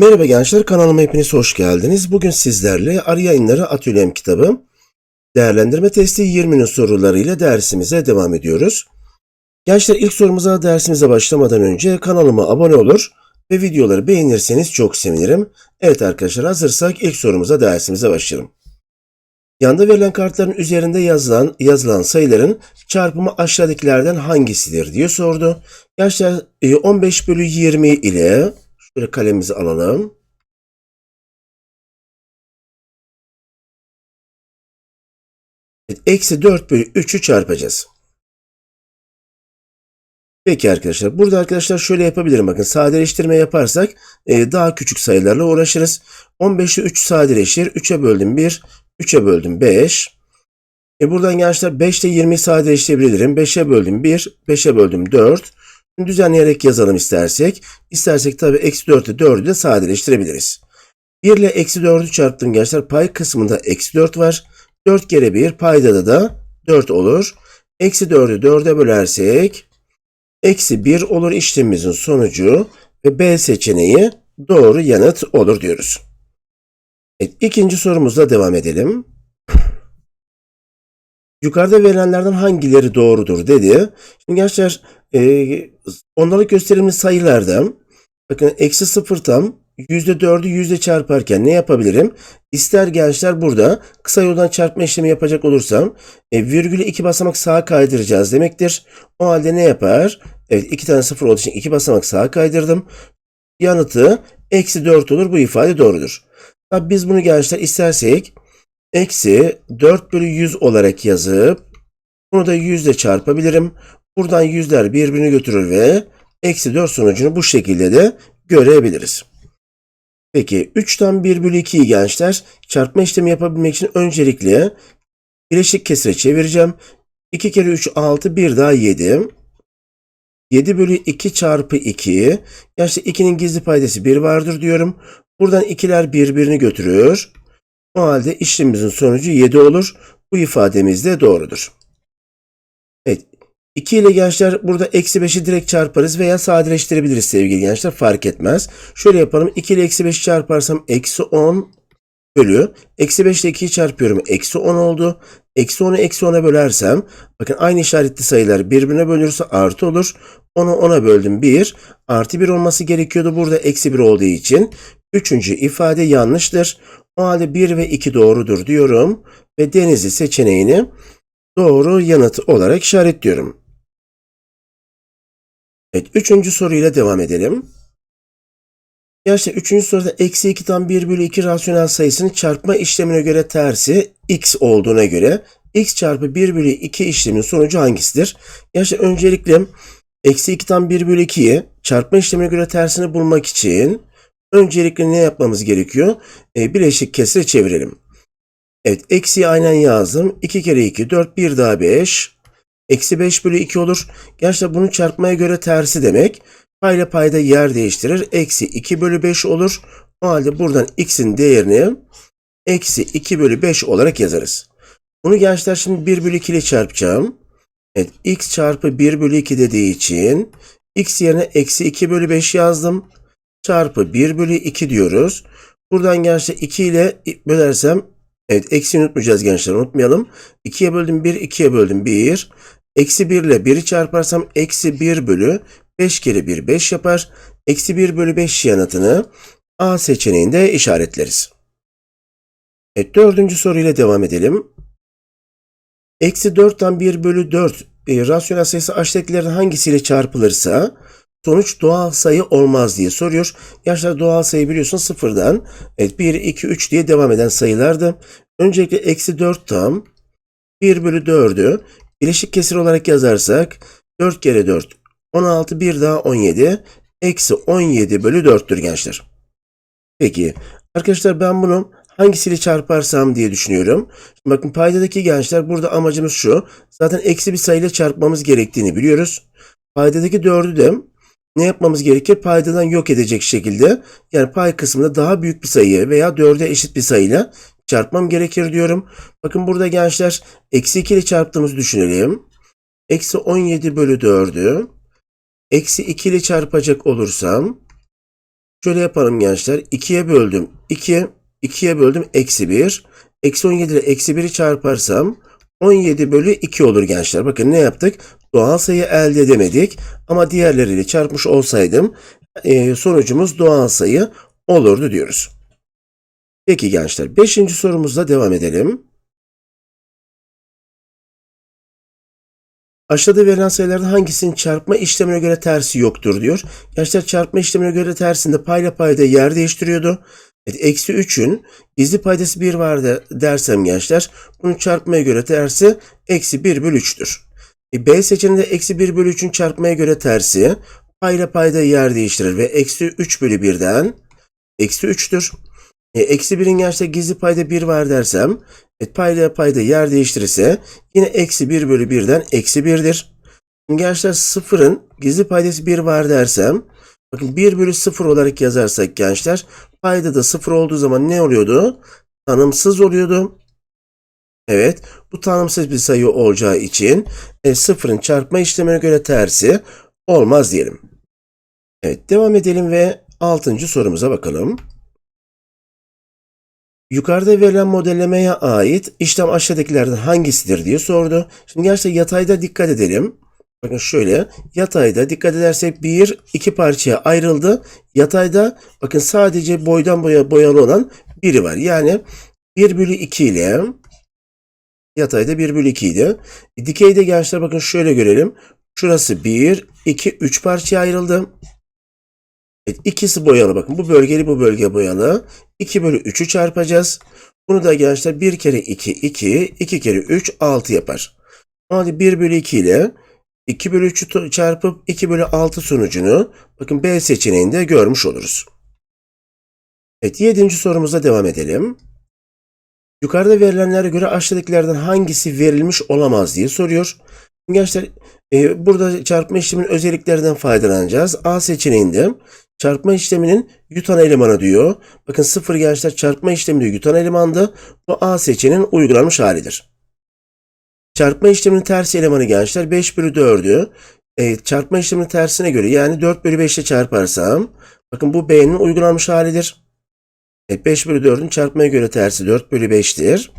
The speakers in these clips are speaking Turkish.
Merhaba gençler kanalıma hepiniz hoş geldiniz. Bugün sizlerle Arı Yayınları Atölyem kitabı değerlendirme testi 20'nin sorularıyla dersimize devam ediyoruz. Gençler ilk sorumuza dersimize başlamadan önce kanalıma abone olur ve videoları beğenirseniz çok sevinirim. Evet arkadaşlar hazırsak ilk sorumuza dersimize başlayalım. Yanda verilen kartların üzerinde yazılan yazılan sayıların çarpımı aşağıdakilerden hangisidir diye sordu. Gençler e, 15 bölü 20 ile Şöyle kalemimizi alalım. Eksi 4 bölü 3'ü çarpacağız. Peki arkadaşlar. Burada arkadaşlar şöyle yapabilirim. Bakın sadeleştirme yaparsak e, daha küçük sayılarla uğraşırız. 15'i 3 sadeleşir. 3'e böldüm 1. 3'e böldüm 5. E buradan gençler 5 ile 20'yi sadeleştirebilirim. 5'e böldüm 1. 5'e böldüm 4. Düzenleyerek yazalım istersek. İstersek tabi eksi 4'ü 4'ü de sadeleştirebiliriz. 1 ile eksi 4'ü çarptım gençler. Pay kısmında eksi 4 var. 4 kere 1 payda da 4 olur. Eksi 4'ü 4'e bölersek eksi 1 olur işlemimizin sonucu ve B seçeneği doğru yanıt olur diyoruz. Evet, ikinci sorumuzla devam edelim. Yukarıda verilenlerden hangileri doğrudur dedi. Şimdi gençler e, ondalık gösterimli sayılarda bakın eksi sıfır tam yüzde dördü yüzde çarparken ne yapabilirim? İster gençler burada kısa yoldan çarpma işlemi yapacak olursam e, virgülü iki basamak sağa kaydıracağız demektir. O halde ne yapar? Evet iki tane sıfır olduğu için iki basamak sağa kaydırdım. Yanıtı eksi dört olur. Bu ifade doğrudur. Tabi biz bunu gençler istersek eksi 4 bölü 100 olarak yazıp bunu da 100 ile çarpabilirim. Buradan yüzler birbirini götürür ve eksi 4 sonucunu bu şekilde de görebiliriz. Peki 3'ten 1 bölü 2'yi gençler çarpma işlemi yapabilmek için öncelikle bileşik kesire çevireceğim. 2 kere 3 6 bir daha 7. 7 bölü 2 çarpı 2. Gerçi 2'nin gizli paydası 1 vardır diyorum. Buradan ikiler birbirini götürür. O halde işlemimizin sonucu 7 olur. Bu ifademiz de doğrudur. Evet. 2 ile gençler burada eksi 5'i direkt çarparız veya sadeleştirebiliriz sevgili gençler fark etmez. Şöyle yapalım 2 ile eksi 5'i çarparsam eksi 10 bölü eksi 5 ile 2'yi çarpıyorum eksi 10 oldu. Eksi 10'u eksi 10'a bölersem bakın aynı işaretli sayılar birbirine bölünürse artı olur. 10'u 10'a böldüm 1 artı 1 olması gerekiyordu burada eksi 1 olduğu için. Üçüncü ifade yanlıştır. O halde 1 ve 2 doğrudur diyorum ve Denizli seçeneğini doğru yanıt olarak işaretliyorum. Evet, üçüncü soruyla devam edelim. Gerçi üçüncü soruda eksi 2 tam 1 bölü 2 rasyonel sayısının çarpma işlemine göre tersi x olduğuna göre x çarpı 1 bölü 2 işlemin sonucu hangisidir? Gerçi öncelikle eksi 2 tam 1 bölü 2'yi çarpma işlemine göre tersini bulmak için öncelikle ne yapmamız gerekiyor? E, bileşik kesire çevirelim. Evet eksiyi aynen yazdım. 2 kere 2 4 1 daha 5. Eksi 5 bölü 2 olur. Gerçi bunu çarpmaya göre tersi demek. Payla payda yer değiştirir. Eksi 2 bölü 5 olur. O halde buradan x'in değerini eksi 2 bölü 5 olarak yazarız. Bunu gençler şimdi 1 bölü 2 ile çarpacağım. Evet x çarpı 1 bölü 2 dediği için x yerine eksi 2 bölü 5 yazdım. Çarpı 1 bölü 2 diyoruz. Buradan gençler 2 ile bölersem evet eksi unutmayacağız gençler unutmayalım. 2'ye böldüm 1 2'ye böldüm 1. Eksi 1 ile 1'i çarparsam eksi 1 bölü 5 kere 1 5 yapar. Eksi 1 bölü 5 yanıtını A seçeneğinde işaretleriz. Evet dördüncü soruyla devam edelim. Eksi 4'ten 1 bölü 4 e, rasyonel sayısı aşağıdakilerin hangisiyle çarpılırsa sonuç doğal sayı olmaz diye soruyor. Yaşlar doğal sayı biliyorsun sıfırdan evet, 1, 2, 3 diye devam eden sayılardı. Öncelikle eksi 4 tam 1 bölü 4'ü bileşik kesir olarak yazarsak 4 kere 4 16 bir daha 17 eksi 17 bölü 4'tür gençler. Peki arkadaşlar ben bunu hangisiyle çarparsam diye düşünüyorum. Şimdi bakın paydadaki gençler burada amacımız şu. Zaten eksi bir sayıyla çarpmamız gerektiğini biliyoruz. Paydadaki 4'ü de ne yapmamız gerekir? Paydadan yok edecek şekilde yani pay kısmında daha büyük bir sayı veya 4'e eşit bir sayıyla çarpmam gerekir diyorum. Bakın burada gençler eksi 2 ile çarptığımızı düşünelim. Eksi 17 bölü 4'ü eksi 2 ile çarpacak olursam Şöyle yapalım gençler. 2'ye böldüm 2. 2'ye böldüm eksi 1. Eksi 17 ile eksi 1'i çarparsam 17 bölü 2 olur gençler. Bakın ne yaptık? Doğal sayı elde edemedik. Ama diğerleriyle çarpmış olsaydım e, sonucumuz doğal sayı olurdu diyoruz. Peki gençler 5. sorumuzla devam edelim. Aşağıda verilen sayılardan hangisinin çarpma işlemine göre tersi yoktur diyor. Gençler çarpma işlemine göre tersinde payla payda yer değiştiriyordu. Evet, eksi 3'ün gizli paydası 1 var de, dersem gençler bunun çarpmaya göre tersi eksi 1 bölü 3'tür. E, B seçeneğinde eksi 1 bölü 3'ün çarpmaya göre tersi payla payda yer değiştirir ve eksi 3 bölü 1'den eksi 3'tür. E, eksi 1'in gençler gizli payda 1 var dersem evet, payla payda yer değiştirirse yine eksi 1 bölü 1'den eksi 1'dir. Şimdi gençler sıfırın gizli paydası 1 var dersem bakın 1 bölü 0 olarak yazarsak gençler payda da 0 olduğu zaman ne oluyordu? Tanımsız oluyordu. Evet bu tanımsız bir sayı olacağı için e, çarpma işlemine göre tersi olmaz diyelim. Evet devam edelim ve 6. sorumuza bakalım. Yukarıda verilen modellemeye ait işlem aşağıdakilerden hangisidir diye sordu. Şimdi gerçekten yatayda dikkat edelim. Bakın şöyle yatayda dikkat edersek bir iki parçaya ayrıldı. Yatayda bakın sadece boydan boya boyalı olan biri var. Yani 1 bölü 2 ile yatayda 1 bölü 2 idi. Dikeyde gençler bakın şöyle görelim. Şurası 1, 2, 3 parçaya ayrıldı. Evet, ikisi boyalı bakın. Bu bölgeli bu bölge boyalı. 2 bölü 3'ü çarpacağız. Bunu da gençler 1 kere 2, 2, 2 kere 3, 6 yapar. O halde 1 bölü 2 ile 2 bölü 3'ü çarpıp 2 bölü 6 sonucunu bakın B seçeneğinde görmüş oluruz. Evet 7. sorumuza devam edelim. Yukarıda verilenlere göre aşağıdakilerden hangisi verilmiş olamaz diye soruyor. Gençler e, burada çarpma işleminin özelliklerinden faydalanacağız. A seçeneğinde çarpma işleminin yutan elemanı diyor. Bakın sıfır gençler çarpma işlemi diyor yutan elemandı. Bu A seçeneğinin uygulanmış halidir. Çarpma işleminin tersi elemanı gençler 5 bölü 4'ü. E, çarpma işleminin tersine göre yani 4 bölü 5 ile çarparsam bakın bu B'nin uygulanmış halidir. Evet, 5 bölü 4'ün çarpmaya göre tersi 4 bölü 5'tir.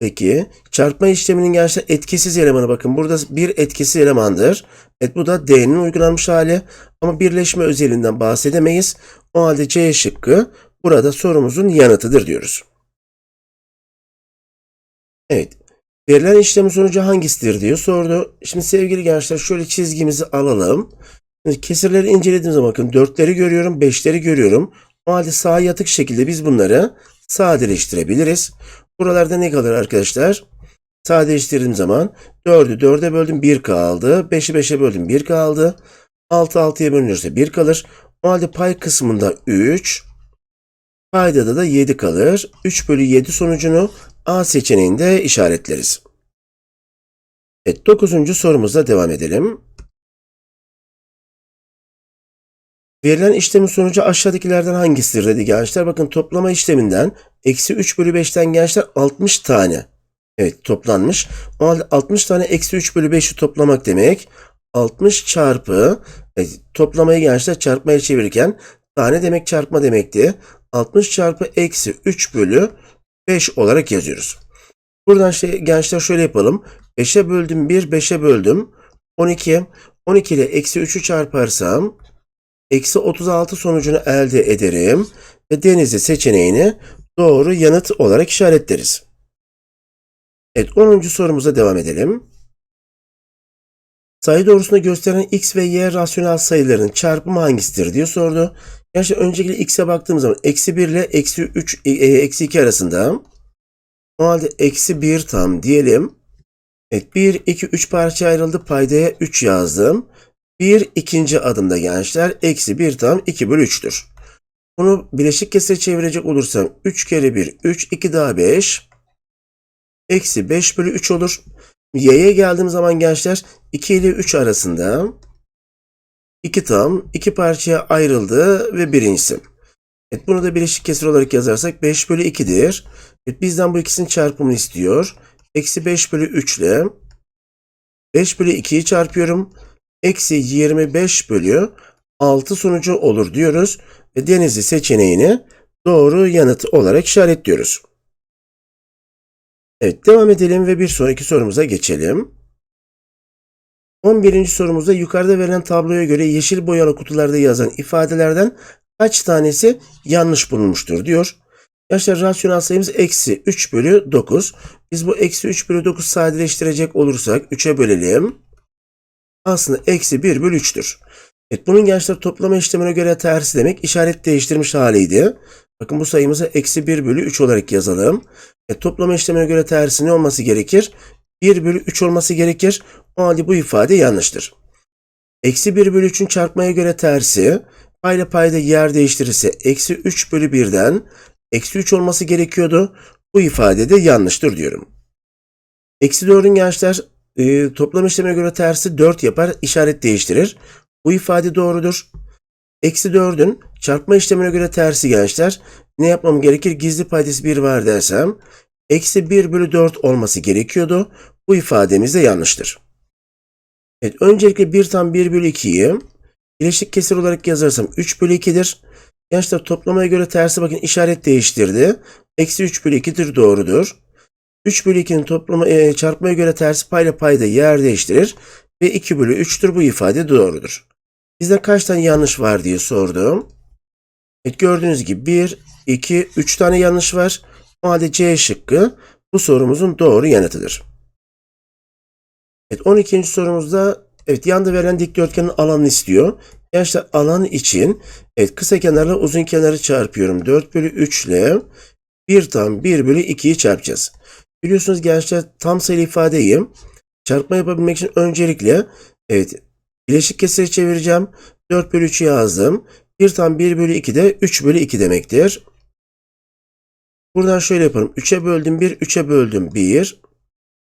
Peki çarpma işleminin gerçekten etkisiz elemanı bakın burada bir etkisiz elemandır. Evet bu da D'nin uygulanmış hali ama birleşme özelliğinden bahsedemeyiz. O halde C şıkkı burada sorumuzun yanıtıdır diyoruz. Evet. Verilen işlemin sonucu hangisidir diye sordu. Şimdi sevgili gençler şöyle çizgimizi alalım. Şimdi kesirleri incelediğim zaman bakın 4'leri görüyorum, 5'leri görüyorum. O halde sağa yatık şekilde biz bunları sadeleştirebiliriz. Buralarda ne kalır arkadaşlar? Sadeleştirdiğim zaman 4'ü 4'e böldüm 1 kaldı. 5'i 5'e böldüm 1 kaldı. 6 6'ya bölünürse 1 kalır. O halde pay kısmında 3. Paydada da 7 kalır. 3 bölü 7 sonucunu A seçeneğinde işaretleriz. Evet 9. sorumuzla devam edelim. Verilen işlemin sonucu aşağıdakilerden hangisidir dedi gençler. Bakın toplama işleminden eksi 3 bölü 5'ten gençler 60 tane. Evet toplanmış. O halde 60 tane eksi 3 bölü 5'i toplamak demek. 60 çarpı evet, toplamayı gençler çarpmaya çevirirken tane demek çarpma demekti. 60 çarpı eksi 3 bölü 5 olarak yazıyoruz. Buradan şey, gençler şöyle yapalım. 5'e böldüm 1, 5'e böldüm 12. 12 ile eksi 3'ü çarparsam eksi 36 sonucunu elde ederim ve denizli seçeneğini doğru yanıt olarak işaretleriz. Evet 10. sorumuza devam edelim. Sayı doğrusunda gösteren x ve y rasyonel sayıların çarpımı hangisidir diye sordu. Yani öncelikle x'e baktığımız zaman eksi 1 ile eksi 3, e, eksi 2 arasında. O halde eksi 1 tam diyelim. Evet 1, 2, 3 parça ayrıldı. Paydaya 3 yazdım. Bir ikinci adımda gençler eksi 1 tam 2 bölü 3'tür. Bunu bileşik kesire çevirecek olursam 3 kere 1 3 2 daha 5 eksi 5 bölü 3 olur. Y'ye geldiğim zaman gençler 2 ile 3 arasında 2 tam 2 parçaya ayrıldı ve birincisi. Evet, bunu da bileşik kesir olarak yazarsak 5 bölü 2'dir. Evet, bizden bu ikisinin çarpımını istiyor. Eksi 5 bölü 3 ile 5 bölü 2'yi çarpıyorum eksi 25 bölü 6 sonucu olur diyoruz. ve Denizli seçeneğini doğru yanıt olarak işaretliyoruz. Evet devam edelim ve bir sonraki sorumuza geçelim. 11. sorumuzda yukarıda verilen tabloya göre yeşil boyalı kutularda yazan ifadelerden kaç tanesi yanlış bulunmuştur diyor. Arkadaşlar rasyonel sayımız eksi 3 bölü 9. Biz bu eksi 3 bölü 9 sadeleştirecek olursak 3'e bölelim. Aslında eksi 1 bölü 3'tür. Evet bunun gençler toplama işlemine göre tersi demek işaret değiştirmiş haliydi. Bakın bu sayımızı eksi 1 bölü 3 olarak yazalım. E, toplama işlemine göre tersi ne olması gerekir? 1 bölü 3 olması gerekir. O halde bu ifade yanlıştır. Eksi 1 bölü 3'ün çarpmaya göre tersi payla payda yer değiştirirse eksi 3 bölü 1'den eksi 3 olması gerekiyordu. Bu ifade de yanlıştır diyorum. Eksi 4'ün gençler e, toplam işlemine göre tersi 4 yapar işaret değiştirir. Bu ifade doğrudur. Eksi 4'ün çarpma işlemine göre tersi gençler ne yapmam gerekir? Gizli paydası 1 var dersem eksi 1 bölü 4 olması gerekiyordu. Bu ifademiz de yanlıştır. Evet, öncelikle 1 tam 1 bölü 2'yi bileşik kesir olarak yazarsam 3 bölü 2'dir. Gençler toplamaya göre tersi bakın işaret değiştirdi. Eksi 3 bölü 2'dir doğrudur. 3 bölü 2'nin toplama, e, çarpmaya göre tersi payla payda yer değiştirir. Ve 2 bölü 3'tür bu ifade doğrudur. Bizden kaç tane yanlış var diye sordum. Evet, gördüğünüz gibi 1, 2, 3 tane yanlış var. O halde C şıkkı bu sorumuzun doğru yanıtıdır. Evet 12. sorumuzda evet yanda verilen dikdörtgenin alanını istiyor. Gençler alan için evet kısa kenarla uzun kenarı çarpıyorum. 4 bölü 3 ile 1 tam 1 bölü 2'yi çarpacağız. Biliyorsunuz gençler tam sayılı ifadeyi çarpma yapabilmek için öncelikle evet bileşik kesiri çevireceğim. 4 bölü 3'ü yazdım. 1 tam 1 bölü 2 de 3 bölü 2 demektir. Buradan şöyle yapalım. 3'e böldüm 1, 3'e böldüm 1.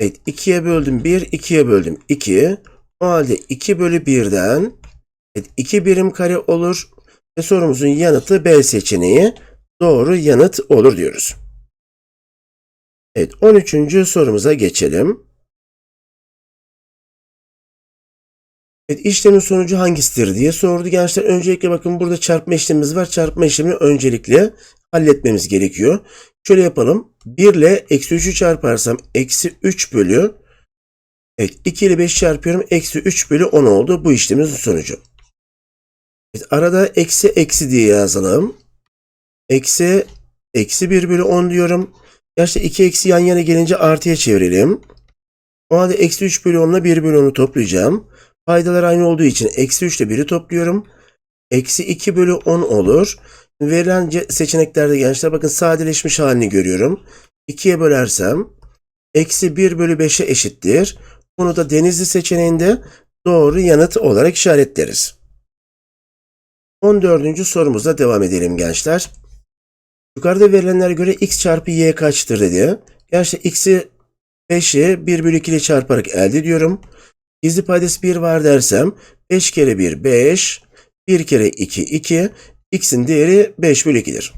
Evet 2'ye böldüm 1, 2'ye böldüm 2. O halde 2 bölü 1'den evet, 2 birim kare olur. Ve sorumuzun yanıtı B seçeneği doğru yanıt olur diyoruz. Evet 13. sorumuza geçelim. Evet işlemin sonucu hangisidir diye sordu gençler. Öncelikle bakın burada çarpma işlemimiz var. Çarpma işlemini öncelikle halletmemiz gerekiyor. Şöyle yapalım. 1 ile eksi 3'ü çarparsam eksi 3 bölü Evet 2 ile 5 çarpıyorum. Eksi 3 bölü 10 oldu. Bu işlemimizin sonucu. Evet, arada eksi eksi diye yazalım. Eksi eksi 1 bölü 10 diyorum. Gerçi 2 eksi yan yana gelince artıya çevirelim. O halde eksi 3 bölü 10 ile 1 bölü 10'u toplayacağım. Paydalar aynı olduğu için eksi 3 ile 1'i topluyorum. Eksi 2 bölü 10 olur. Verilen seçeneklerde gençler bakın sadeleşmiş halini görüyorum. 2'ye bölersem eksi 1 bölü 5'e eşittir. Bunu da denizli seçeneğinde doğru yanıt olarak işaretleriz. 14. sorumuzla devam edelim gençler. Yukarıda verilenlere göre x çarpı y kaçtır dedi. Gençler x'i 5'i 1 bölü 2 ile çarparak elde ediyorum. Gizli paydası 1 var dersem 5 kere 1 5, 1 kere 2 2, x'in değeri 5 bölü 2'dir.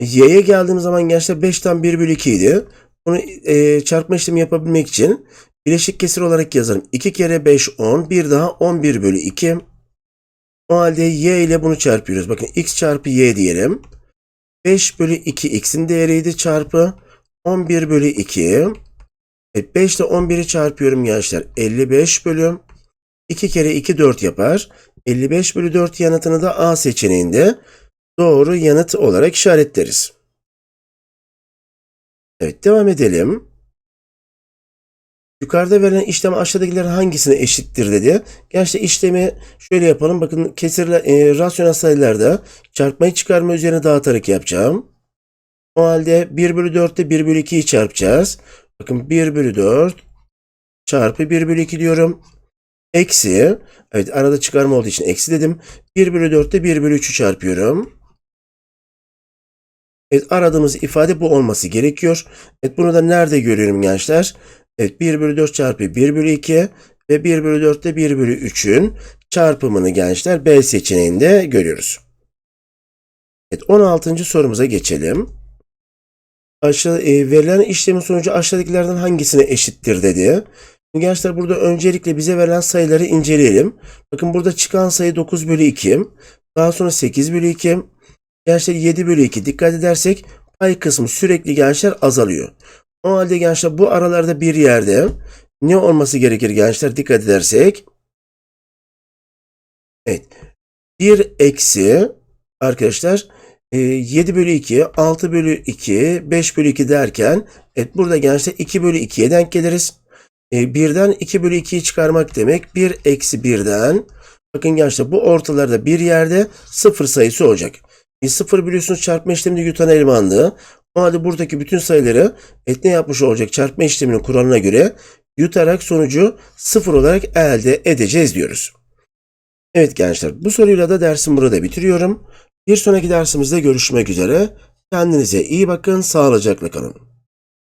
y'ye geldiğim zaman gençler 5'ten 1 bölü 2 idi. Bunu e, çarpma işlemi yapabilmek için bileşik kesir olarak yazarım. 2 kere 5 10, bir daha 11 bölü 2. O halde y ile bunu çarpıyoruz. Bakın x çarpı y diyelim. 5 bölü 2 x'in değeriydi çarpı 11 bölü 2. E 5 ile 11'i çarpıyorum gençler. 55 bölü 2 kere 2 4 yapar. 55 bölü 4 yanıtını da A seçeneğinde doğru yanıt olarak işaretleriz. Evet devam edelim. Yukarıda verilen işlem aşağıdakilerin hangisine eşittir dedi. Gençler işlemi şöyle yapalım. Bakın kesirle, e, rasyonel sayılarda çarpmayı çıkarma üzerine dağıtarak yapacağım. O halde 1 bölü 4'te 1 bölü 2'yi çarpacağız. Bakın 1 bölü 4 çarpı 1 bölü 2 diyorum. Eksi, evet arada çıkarma olduğu için eksi dedim. 1 bölü 4'te 1 bölü 3'ü çarpıyorum. Evet aradığımız ifade bu olması gerekiyor. Evet bunu da nerede görüyorum gençler? Evet 1 bölü 4 çarpı 1 bölü 2 ve 1 bölü 4 ile 1 bölü 3'ün çarpımını gençler B seçeneğinde görüyoruz. Evet 16. sorumuza geçelim. Aşağı, e, verilen işlemin sonucu aşağıdakilerden hangisine eşittir dedi. Gençler burada öncelikle bize verilen sayıları inceleyelim. Bakın burada çıkan sayı 9 bölü 2. Daha sonra 8 bölü 2. Gençler 7 bölü 2. Dikkat edersek pay kısmı sürekli gençler azalıyor. O halde gençler bu aralarda bir yerde ne olması gerekir gençler? Dikkat edersek. Evet. 1 eksi arkadaşlar e, 7 bölü 2, 6 bölü 2, 5 bölü 2 derken evet burada gençler 2 bölü 2'ye denk geliriz. E, birden 2 bölü 2'yi çıkarmak demek 1 eksi 1'den bakın gençler bu ortalarda bir yerde sıfır sayısı olacak. E, sıfır biliyorsunuz çarpma işleminde yutan elemanlığı. O halde buradaki bütün sayıları et ne yapmış olacak çarpma işleminin kuralına göre yutarak sonucu sıfır olarak elde edeceğiz diyoruz. Evet gençler bu soruyla da dersim burada bitiriyorum. Bir sonraki dersimizde görüşmek üzere. Kendinize iyi bakın, sağlıcakla kalın.